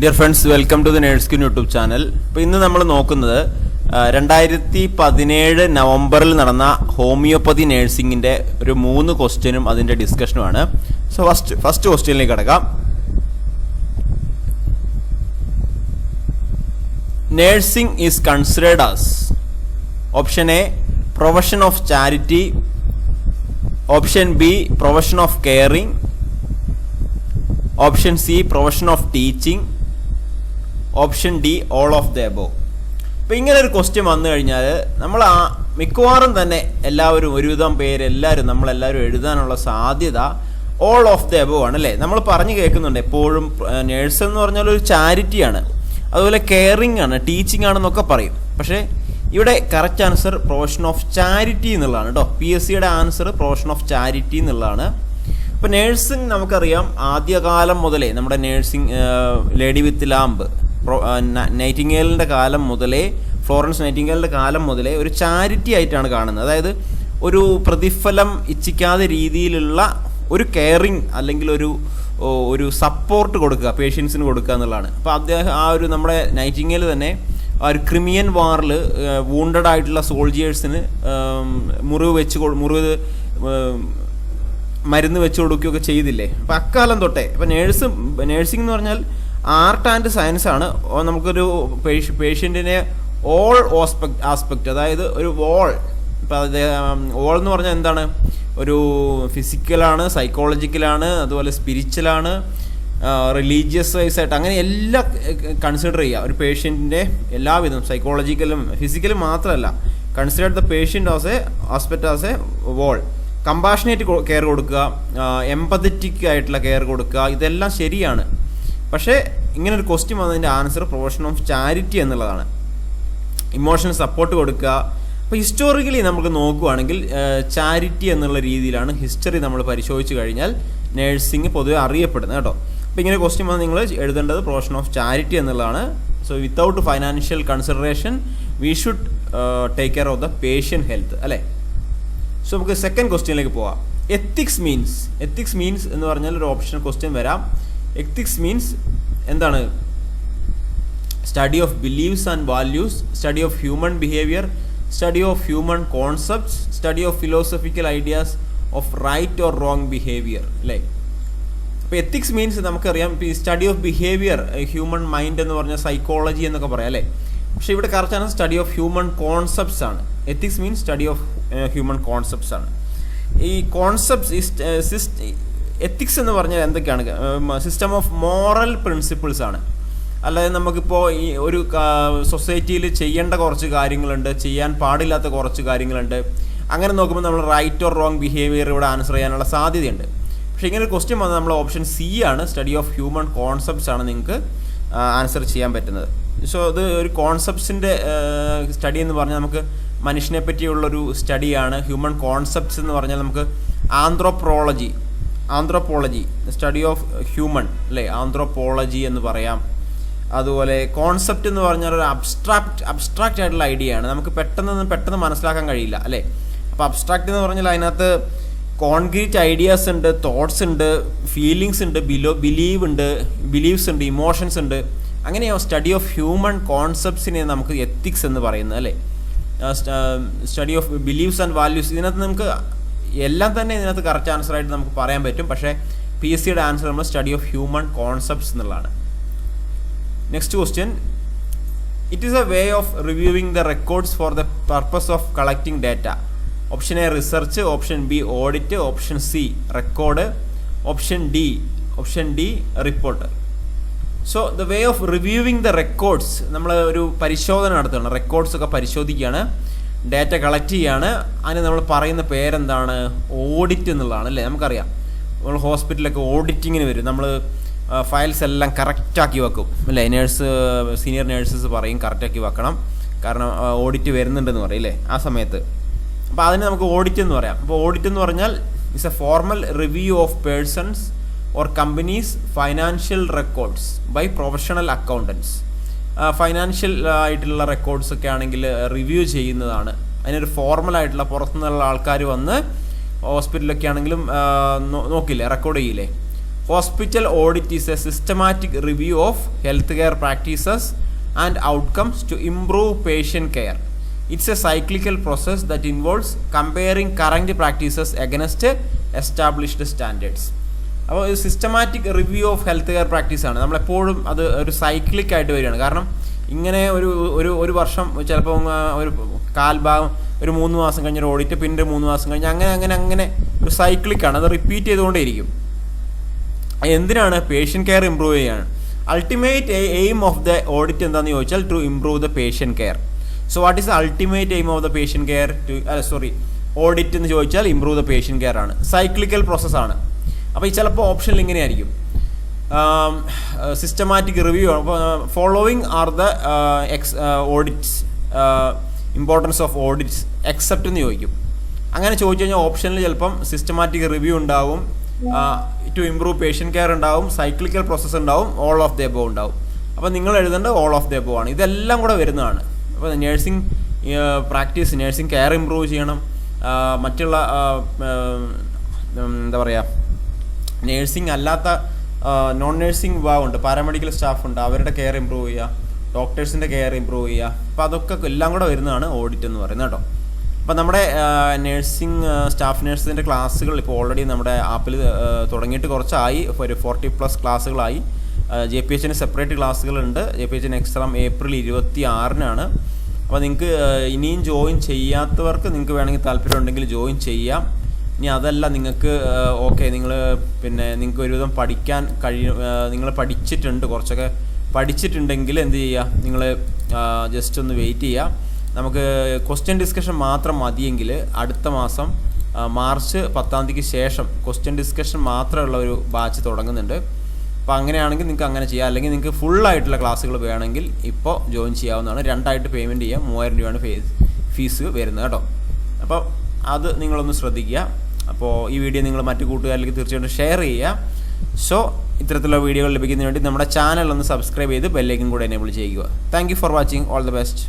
Dear friends welcome to the Nurskin YouTube channel അപ്പോൾ ഇന്ന് നമ്മൾ നോക്കുന്നത് രണ്ടായിരത്തി പതിനേഴ് നവംബറിൽ നടന്ന ഹോമിയോപ്പതി നേഴ്സിംഗിന്റെ ഒരു മൂന്ന് ക്വസ്റ്റ്യനും അതിന്റെ ഡിസ്കഷനുമാണ് സോ ഫസ്റ്റ് ഫസ്റ്റ് ക്വസ്റ്റ്യനിലേക്ക് കിടക്കാം. Nursing is considered as option A profession of charity option B profession of caring option C profession of teaching option D all of the above അപ്പോൾ ഇങ്ങനെ ഒരു ക്വസ്റ്റ്യൻ വന്നു കഴിഞ്ഞാൽ നമ്മൾ ആ മിക്കവാറും തന്നെ എല്ലാവരും ഒരുവിധം പേര് എല്ലാവരും നമ്മളെല്ലാവരും എഴുതാനുള്ള സാധ്യത ഓൾ ഓഫ് ദ എബോ ആണ് അല്ലേ? നമ്മൾ പറഞ്ഞു കേൾക്കുന്നുണ്ട് എപ്പോഴും നേഴ്സ് എന്ന് പറഞ്ഞാൽ ഒരു ചാരിറ്റിയാണ് അതുപോലെ കെയറിങ് ആണ് ടീച്ചിങ് ആണെന്നൊക്കെ പറയും. പക്ഷേ ഇവിടെ correct answer profession of charity എന്നുള്ളതാണ് കേട്ടോ പി എസ് സിയുടെ ആൻസർ പ്രൊഫഷൻ ഓഫ് ചാരിറ്റി എന്നുള്ളതാണ്. ഇപ്പോൾ നേഴ്സിംഗ് നമുക്കറിയാം ആദ്യകാലം മുതലേ നമ്മുടെ നേഴ്സിംഗ് ലേഡി വിത്ത് ലാമ്പ് നൈറ്റിങ്ങേലിന്റെ കാലം മുതലേ ഫ്ലോറൻസ് നൈറ്റിംഗേലിന്റെ കാലം മുതലേ ഒരു ചാരിറ്റി ആയിട്ടാണ് കാണുന്നത്. അതായത് ഒരു പ്രതിഫലം ഇച്ഛിക്കാതെ രീതിയിലുള്ള ഒരു കെയറിങ് അല്ലെങ്കിൽ ഒരു ഒരു സപ്പോർട്ട് കൊടുക്കുക പേഷ്യൻസിന് കൊടുക്കുക എന്നുള്ളതാണ്. അപ്പോൾ അദ്ദേഹം ആ ഒരു നമ്മുടെ നൈറ്റിംഗേൽ തന്നെ ആ ഒരു ക്രിമിയൻ വാറിൽ വൂണ്ടഡ് ആയിട്ടുള്ള സോൾജിയേഴ്സിന് മുറിവ് വെച്ച് മുറിവ് മരുന്ന് വെച്ച് കൊടുക്കുകയൊക്കെ ചെയ്തില്ലേ? അപ്പം അക്കാലം തൊട്ടേ ഇപ്പം നേഴ്സ് നേഴ്സിംഗ് എന്ന് പറഞ്ഞാൽ ആർട്ട് ആൻഡ് സയൻസ് ആണ്. നമുക്കൊരു പേഷ്യന്റിനെ ഓൾ ഓസ്പെക്ട് ആസ്പെക്റ്റ് അതായത് ഒരു വോൾ ഇപ്പം അത് ഓൾ എന്ന് പറഞ്ഞാൽ എന്താണ്? ഒരു ഫിസിക്കലാണ് സൈക്കോളജിക്കലാണ് അതുപോലെ സ്പിരിച്വലാണ് റിലീജിയസ് വൈസ് ആയിട്ട് അങ്ങനെ എല്ലാം കൺസിഡർ ചെയ്യുക. ഒരു പേഷ്യന്റിന്റെ എല്ലാവിധം സൈക്കോളജിക്കലും ഫിസിക്കലും മാത്രമല്ല. Consider the patient as a ഹോസ്പെറ്റ് as a whole compassionate care കൊടുക്കുക എമ്പതറ്റിക് ആയിട്ടുള്ള കെയർ കൊടുക്കുക ഇതെല്ലാം ശരിയാണ്. പക്ഷേ ഇങ്ങനെ ഒരു ക്വസ്റ്റ്യൻ വന്നതിന്റെ ആൻസർ പ്രൊഫഷൻ ഓഫ് ചാരിറ്റി എന്നുള്ളതാണ്. ഇമോഷണൽ സപ്പോർട്ട് കൊടുക്കുക. അപ്പോൾ ഹിസ്റ്റോറിക്കലി നമുക്ക് നോക്കുകയാണെങ്കിൽ ചാരിറ്റി എന്നുള്ള രീതിയിലാണ് ഹിസ്റ്ററി നമ്മൾ പരിശോധിച്ച് കഴിഞ്ഞാൽ നേഴ്സിംഗ് പൊതുവെ അറിയപ്പെടുന്നത് കേട്ടോ. അപ്പോൾ ഇങ്ങനെ ക്വസ്റ്റ്യൻ വന്ന് നിങ്ങൾ എഴുതേണ്ടത് പ്രൊഫഷൻ ഓഫ് ചാരിറ്റി എന്നുള്ളതാണ്. So without financial consideration we should take care of the patient health അല്ലേ? സോ നമുക്ക് സെക്കൻഡ് ക്വസ്റ്റ്യനിലേക്ക് പോവാം. എത്തിക്സ് മീൻസ് എത്തിക്സ് മീൻസ് എന്ന് പറഞ്ഞാൽ ഒരു ഓപ്ഷൻ ക്വസ്റ്റ്യൻ വരാം. എത്തിക്സ് മീൻസ് എന്താണ്? Study of beliefs and values study of human behaviour study of human concepts study of philosophical ideas of right or wrong behaviour അല്ലേ? അപ്പോൾ ethics means നമുക്കറിയാം ഇപ്പോൾ ഈ study of behaviour human mind എന്ന് പറഞ്ഞ psychology എന്നൊക്കെ പറയാം അല്ലേ? പക്ഷേ ഇവിടെ കറക്റ്റാണ് സ്റ്റഡി ഓഫ് ഹ്യൂമൻ കോൺസെപ്റ്റ്സ് ആണ്. Ethics means study of human concepts ആണ്. ഈ കോൺസെപ്റ്റ്സ് എത്തിക്സ് എന്ന് പറഞ്ഞാൽ എന്തൊക്കെയാണ്? സിസ്റ്റം ഓഫ് മോറൽ പ്രിൻസിപ്പിൾസ് ആണ്. അല്ലാതെ നമുക്കിപ്പോൾ ഈ ഒരു സൊസൈറ്റിയിൽ ചെയ്യേണ്ട കുറച്ച് കാര്യങ്ങളുണ്ട് ചെയ്യാൻ പാടില്ലാത്ത കുറച്ച് കാര്യങ്ങളുണ്ട്. അങ്ങനെ നോക്കുമ്പോൾ നമ്മൾ റൈറ്റ് ഓർ റോങ് ബിഹേവിയർ ഇവിടെ ആൻസർ ചെയ്യാനുള്ള സാധ്യതയുണ്ട്. പക്ഷേ ഇങ്ങനെ ഒരു ക്വസ്റ്റ്യൻ വന്നാൽ നമ്മൾ ഓപ്ഷൻ സി ആണ് സ്റ്റഡി ഓഫ് ഹ്യൂമൻ കോൺസെപ്റ്റ്സ് ആണ് നിങ്ങൾക്ക് ആൻസർ ചെയ്യാൻ പറ്റുന്നത്. സോ അത് ഒരു കോൺസെപ്റ്റ്സിന്റെ സ്റ്റഡി എന്ന് പറഞ്ഞാൽ നമുക്ക് മനുഷ്യനെ പറ്റിയുള്ളൊരു സ്റ്റഡിയാണ് ഹ്യൂമൻ കോൺസെപ്റ്റ്സ് എന്ന് പറഞ്ഞാൽ നമുക്ക് anthropology anthropology study of human അല്ലേ? ആന്ത്രോപോളജി എന്ന് പറയാം. അതുപോലെ കോൺസെപ്റ്റ് എന്ന് പറഞ്ഞാൽ ഒരു അബ്സ്ട്രാക്ട് അബ്സ്ട്രാക്റ്റ് ആയിട്ടുള്ള ഐഡിയ ആണ്. നമുക്ക് പെട്ടെന്ന് പെട്ടെന്ന് മനസ്സിലാക്കാൻ കഴിയില്ല അല്ലേ? അപ്പോൾ അബ്സ്ട്രാക്റ്റ് എന്ന് പറഞ്ഞാൽ അതിനകത്ത് കോൺക്രീറ്റ് ഐഡിയാസ് ഉണ്ട് തോട്ട്സ് ഉണ്ട് ഫീലിങ്സ് ഉണ്ട് ബിലോ ബിലീവ് ഉണ്ട് ബിലീവ്സ് ഉണ്ട് ഇമോഷൻസ് ഉണ്ട്. അങ്ങനെ സ്റ്റഡി ഓഫ് ഹ്യൂമൺ കോൺസെപ്റ്റ്സിനെ നമുക്ക് എത്തിക്സ് എന്ന് പറയുന്നത് അല്ലേ? Study of beliefs and values ഇതിനകത്ത് നമുക്ക് എല്ലാം തന്നെ ഇതിനകത്ത് കറക്റ്റ് ആൻസർ ആയിട്ട് നമുക്ക് പറയാൻ പറ്റും. പക്ഷേ പി എസ് സിയുടെ ആൻസർ നമ്മൾ സ്റ്റഡി ഓഫ് ഹ്യൂമൺ കോൺസെപ്റ്റ്സ് എന്നുള്ളതാണ്. Next question it is a way of reviewing the records for the purpose of collecting data option A research option B audit option C record option D option D report so the way of reviewing the records നമ്മൾ ഒരു പരിശോധന നടത്തുകയാണ്. Records ഒക്കെ പരിശോധിക്കുകയാണ്. Data collect ചെയ്യാണ്. അതിന് നമ്മൾ പറയുന്ന പേരെന്താണ്? ഓഡിറ്റ് എന്നുള്ളതാണ് അല്ലേ? നമുക്കറിയാം. നമ്മൾ ഹോസ്പിറ്റലൊക്കെ ഓഡിറ്റിങ്ങിന് വരും. നമ്മൾ ഫയൽസ് എല്ലാം കറക്റ്റാക്കി വെക്കും. അല്ലേ? നേഴ്സ് സീനിയർ നേഴ്സസ് പറയും കറക്റ്റാക്കി വെക്കണം. കാരണം ഓഡിറ്റ് വരുന്നുണ്ടെന്ന് പറയും അല്ലേ? ആ സമയത്ത്. അപ്പോൾ അതിന് നമുക്ക് ഓഡിറ്റ് എന്ന് പറയാം. അപ്പോൾ ഓഡിറ്റ് എന്ന് പറഞ്ഞാൽ it's a formal review of persons or companies financial records by professional accountants financial ആയിട്ടുള്ള റെക്കോർഡ്സ് ഒക്കെ ആണെങ്കിൽ റിവ്യൂ ചെയ്യുന്നതാണ്. അതിനൊരു ഫോർമൽ ആയിട്ടുള്ള പുറത്തുനിന്നുള്ള ആൾക്കാർ വന്ന് ഹോസ്പിറ്റലൊക്കെ ആണെങ്കിലും നോക്കില്ല റെക്കോർഡ് ചെയ്യില്ലേ? Hospital audit is a systematic review of health care practices and outcomes to improve patient care it's a cyclical process that involves comparing current practices against established standards അപ്പോൾ ഒരു systematic review of health care പ്രാക്ടീസാണ് നമ്മളെപ്പോഴും അത് ഒരു cyclic ആയിട്ട് വരികയാണ്. കാരണം ഇങ്ങനെ ഒരു ഒരു ഒരു വർഷം ചിലപ്പോൾ ഒരു കാൽഭാഗം ഒരു മൂന്ന് മാസം കഴിഞ്ഞ് ഒരു ഓഡിറ്റ് പിന്നെ ഒരു മൂന്ന് മാസം കഴിഞ്ഞ് അങ്ങനെ അങ്ങനെ അങ്ങനെ ഒരു സൈക്ലിക്കാണ് അത് റിപ്പീറ്റ് ചെയ്തുകൊണ്ടേയിരിക്കും. എന്തിനാണ്? പേഷ്യൻ കെയർ ഇമ്പ്രൂവ് ചെയ്യാണ് ultimate aim of the audit എന്താണെന്ന് ചോദിച്ചാൽ to improve the patient care so what is ultimate aim of the patient care to sorry audit എന്ന് ചോദിച്ചാൽ ഇമ്പ്രൂവ് ദ പേഷ്യൻ കെയർ ആണ്. സൈക്ലിക്കൽ പ്രോസസ്സാണ് അപ്പോൾ ഈ ചിലപ്പോൾ ഓപ്ഷനിൽ ഇങ്ങനെയായിരിക്കും. സിസ്റ്റമാറ്റിക് റിവ്യൂ അപ്പോൾ following are the ex audits importance of audits except എന്ന് ചോദിക്കും. അങ്ങനെ ചോദിച്ചു കഴിഞ്ഞാൽ ഓപ്ഷനിൽ ചിലപ്പം സിസ്റ്റമാറ്റിക് റിവ്യൂ ഉണ്ടാവും. ടു ഇംപ്രൂവ് പേഷ്യൻ കെയർ ഉണ്ടാവും. സൈക്ലിക്കൽ പ്രോസസ്സ് ഉണ്ടാവും. ഓൾ ഓഫ് ദ എബോ ഉണ്ടാവും. അപ്പോൾ നിങ്ങൾ എഴുതേണ്ട ഓൾ ഓഫ് ദ എബോ ആണ്. ഇതെല്ലാം കൂടെ വരുന്നതാണ്. അപ്പോൾ nursing practice nursing care improve ചെയ്യണം. മറ്റുള്ള എന്താ പറയുക നേഴ്സിംഗ് അല്ലാത്ത നോൺ നേഴ്സിംഗ് വിഭാഗമുണ്ട് പാരാമെഡിക്കൽ സ്റ്റാഫുണ്ട് അവരുടെ കെയർ ഇമ്പ്രൂവ് ചെയ്യുക. ഡോക്ടേഴ്സിന്റെ കെയർ ഇമ്പ്രൂവ് ചെയ്യുക. അപ്പോൾ അതൊക്കെ എല്ലാം കൂടെ വരുന്നതാണ് ഓഡിറ്റ് എന്ന് പറയുന്നത് കേട്ടോ. അപ്പോൾ നമ്മുടെ നേഴ്സിംഗ് സ്റ്റാഫ് നേഴ്സിന്റെ ക്ലാസ്സുകൾ ഇപ്പോൾ ഓൾറെഡി നമ്മുടെ ആപ്പിൽ തുടങ്ങിയിട്ട് കുറച്ചായി. ഒരു ഫോർട്ടി പ്ലസ് ക്ലാസ്സുകളായി ജെ പി എച്ചിന് സെപ്പറേറ്റ് ക്ലാസ്സുകളുണ്ട് ജെ പി എച്ചിന് എക്സാം ഏപ്രിൽ ഇരുപത്തി ആറിനാണ് അപ്പോൾ നിങ്ങൾക്ക് ഇനിയും ജോയിൻ ചെയ്യാത്തവർക്ക് നിങ്ങൾക്ക് വേണമെങ്കിൽ താല്പര്യമുണ്ടെങ്കിൽ ജോയിൻ ചെയ്യാം. ഇനി അതല്ല നിങ്ങൾക്ക് ഓക്കെ നിങ്ങൾ പിന്നെ നിങ്ങൾക്ക് ഒരുവിധം പഠിക്കാൻ കഴിയും നിങ്ങൾ പഠിച്ചിട്ടുണ്ട് കുറച്ചൊക്കെ പഠിച്ചിട്ടുണ്ടെങ്കിൽ എന്ത് ചെയ്യുക? നിങ്ങൾ ജസ്റ്റ് ഒന്ന് വെയിറ്റ് ചെയ്യുക. നമുക്ക് ക്വസ്റ്റ്യൻ ഡിസ്കഷൻ മാത്രം മതിയെങ്കിൽ അടുത്ത മാസം മാർച്ച് പത്താം തീയതിക്ക് ശേഷം ക്വസ്റ്റ്യൻ ഡിസ്കഷൻ മാത്രമുള്ള ഒരു ബാച്ച് തുടങ്ങുന്നുണ്ട്. അപ്പോൾ അങ്ങനെയാണെങ്കിൽ നിങ്ങൾക്ക് അങ്ങനെ ചെയ്യാം. അല്ലെങ്കിൽ നിങ്ങൾക്ക് ഫുൾ ആയിട്ടുള്ള ക്ലാസ്സുകൾ വേണമെങ്കിൽ ഇപ്പോൾ ജോയിൻ ചെയ്യാവുന്നതാണ്. രണ്ടായിട്ട് പേയ്മെന്റ് ചെയ്യാം. മൂവായിരം രൂപയാണ് ഫീസ് ഫീസ് വരുന്നത് കേട്ടോ. അപ്പോൾ അത് നിങ്ങളൊന്ന് ശ്രദ്ധിക്കുക. അപ്പോൾ ഈ വീഡിയോ നിങ്ങൾ മറ്റു കൂട്ടുകാരിലേക്ക് തീർച്ചയായിട്ടും ഷെയർ ചെയ്യുക. സോ ഇത്തരത്തിലുള്ള വീഡിയോകൾ ലഭിക്കുന്നതിന് വേണ്ടി നമ്മുടെ ചാനൽ ഒന്ന് സബ്സ്ക്രൈബ് ചെയ്ത് ബെല്ലേക്കും കൂടെ എനേബിൾ ചെയ്യുക. Thank for watching all the best